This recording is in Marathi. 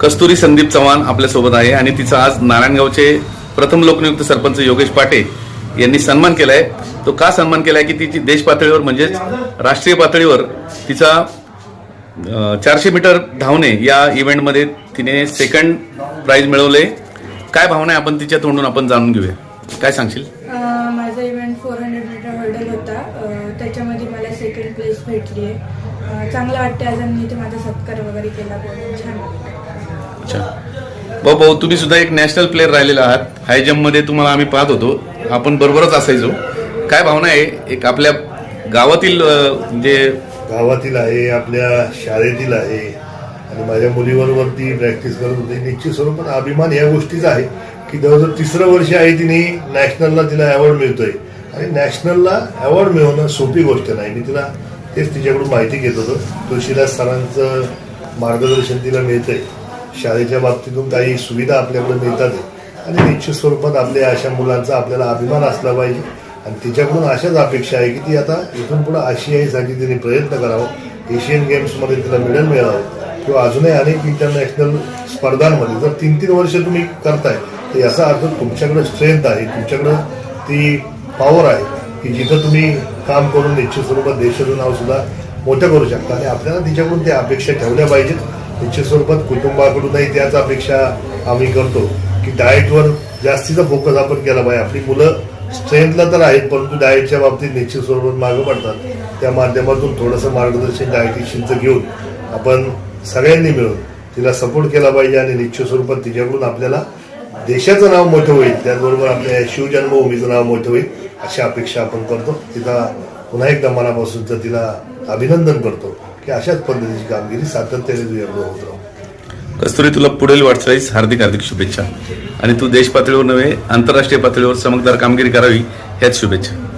कस्तुरी संदीप चव्हाण आपल्यासोबत आहे आणि तिचा आज नारायणगावचे प्रथम लोकनियुक्त सरपंच योगेश पाटे यांनी सन्मान केला आहे तो का सन्मान केला आहे की तिची देश पातळीवर म्हणजेच राष्ट्रीय पातळीवर तिचा चारशे मीटर धावणे या इव्हेंटमध्ये तिने सेकंड प्राईज मिळवले. काय भावना आहे आपण तिच्या तोंडून आपण जाणून घेऊया. काय सांगशील? माझा event four hundred metre hurdle होता. त्याच्यामध्ये मला सेकंड प्लेस भेटली आहे. चांगलं वाटतं अजून मी ते माझा सत्कार वगैरे केला. छान. भाऊ भाऊ तुम्ही सुद्धा एक नॅशनल प्लेअर राहिलेला आहात. हाय जम्पमध्ये तुम्हाला आम्ही पाहत होतो. आपण बरोबरच असायचो. काय भावना आहे? एक आपल्या गावातील जे म्हणजे गावातील आहे आपल्या शाळेतील आहे आणि माझ्या मुलीबरोबर ती प्रॅक्टिस करत होती. निश्चित स्वरूपात अभिमान या गोष्टीचा आहे की जवळजवळ तिसरं वर्ष आहे तिने नॅशनलला तिला अवॉर्ड मिळतोय. आणि नॅशनलला अवॉर्ड मिळवणं सोपी गोष्ट नाही. मी तिला तेच तिच्याकडून माहिती घेत होतो. तुळशीदास सरांचं मार्गदर्शन तिला मिळतंय. शाळेच्या बाबतीतून काही सुविधा आपल्याकडे मिळतात. आणि निश्चित स्वरूपात आपल्या अशा मुलांचा आपल्याला अभिमान असला पाहिजे. आणि तिच्याकडून अशाच अपेक्षा आहे की ती आता इथून पुढे आशियाईसाठी तिने प्रयत्न करावा. एशियन गेम्समध्ये तिला मेडल मिळावं. किंवा अजूनही अनेक इंटरनॅशनल स्पर्धांमध्ये जर तीन तीन वर्ष तुम्ही करताय तर याचा अर्थ तुमच्याकडे स्ट्रेंथ आहे. तुमच्याकडे ती पॉवर आहे की जिथं तुम्ही काम करून निश्चित स्वरूपात देशाचं नाव सुद्धा मोठं करू शकता. आणि आपल्याला तिच्याकडून त्या अपेक्षा ठेवल्या पाहिजेत. निश्चित स्वरूपात कुटुंबाकडूनही त्याच अपेक्षा आम्ही करतो की डाएटवर जास्तीचा फोकस आपण केला पाहिजे. आपली मुलं स्ट्रेंथला तर आहेत परंतु डाएटच्या बाबतीत निश्चित स्वरूपात मागं पडतात. त्या माध्यमातून थोडंसं मार्गदर्शन डायटिशियनचं घेऊन आपण सगळ्यांनी मिळून तिला सपोर्ट केला पाहिजे आणि निश्चित स्वरूपात तिच्याकडून आपल्याला देशाचं नाव मोठं होईल. त्याचबरोबर आपल्या शिवजन्मभूमीचं नाव मोठं होईल अशी अपेक्षा आपण करतो. तिला पुन्हा एकदा मनापासूनचं तिला अभिनंदन करतो. की अशाच पद्धतीची कामगिरी सातत्याने तुझ्याकडे होत राहू. कस्तुरी तुला पुढील वाटचालीस हार्दिक हार्दिक शुभेच्छा. आणि तू देश पातळीवर नव्हे आंतरराष्ट्रीय पातळीवर चमकदार कामगिरी करावी ह्याच शुभेच्छा.